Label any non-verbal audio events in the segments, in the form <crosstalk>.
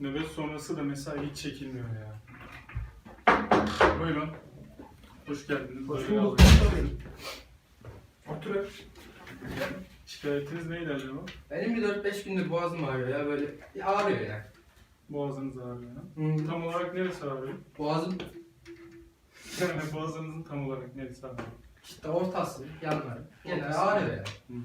Nöbet sonrası da mesai hiç çekilmiyor ya. Buyurun. Hoş geldiniz. Hoş bulduk. Otur. Şikayetiniz neydi acaba? Benim bir 4-5 gündür boğazım ağrıyor ya böyle bir ağrıyor ya. Boğazınız ağrıyor. Hmm. Tam olarak neresi ağrıyor? Boğazım <laughs> Boğazınızın tam olarak neresi ağrıyor? işte ortası, yanları. Genel Ortası. ağrıyor ya. Hmm.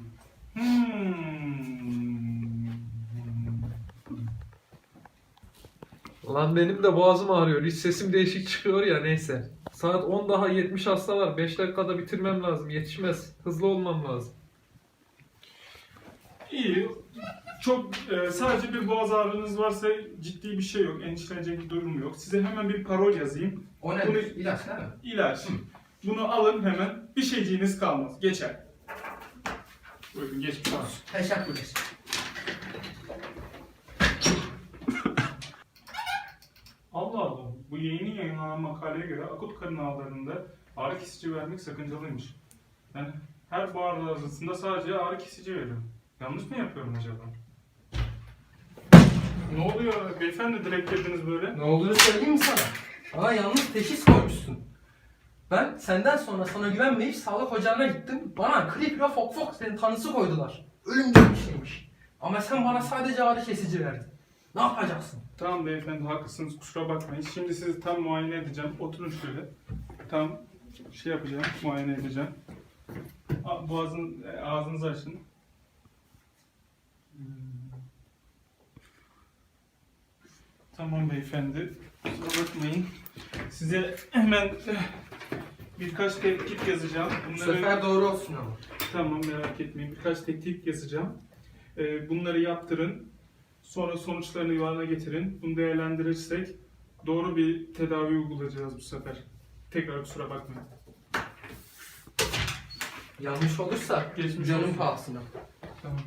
Lan benim de boğazım ağrıyor. Hiç sesim değişik çıkıyor ya neyse. Saat 10 daha 70 hasta var. 5 dakikada bitirmem lazım. Yetişmez. Hızlı olmam lazım. İyi. Çok e, sadece bir boğaz ağrınız varsa ciddi bir şey yok. Endişelenecek bir durum yok. Size hemen bir parol yazayım. O ne? Bunu- İlaç değil mi? İlaç. Bunu alın hemen. Bir şeyciğiniz kalmaz. Geçer. Buyurun geçmiş olsun. Teşekkürler. Allah Allah. Bu yeni yayınlanan makaleye göre akut karın ağrılarında ağrı kesici vermek sakıncalıymış. Yani her bu ağrı arasında sadece ağrı kesici veriyorum. Yanlış mı yapıyorum acaba? Ne oluyor beyefendi direkt girdiniz böyle? Ne olduğunu söyleyeyim mi sana? Bana yanlış teşhis koymuşsun. Ben senden sonra sana güvenmeyip sağlık ocağına gittim. Bana klipla fok fok senin tanısı koydular. Ölüm gibi bir şeymiş. Ama sen bana sadece ağrı kesici verdin. Ne yapacaksın? Tamam beyefendi haklısınız kusura bakmayın. Şimdi sizi tam muayene edeceğim. Oturun şöyle. Tam şey yapacağım, muayene edeceğim. A- Boğazın, e, ağzınızı açın. Hmm. Tamam beyefendi. Kusura bakmayın. Size hemen eh, birkaç tetkik yazacağım. Bu Bunları... sefer doğru olsun ama. Tamam merak etmeyin. Birkaç tetkik yazacağım. Ee, bunları yaptırın. Sonra sonuçlarını yuvarına getirin. Bunu değerlendirirsek doğru bir tedavi uygulayacağız bu sefer. Tekrar kusura bakmayın. Yanlış olursa Geçmiş canım olsun. pahasına. Tamam.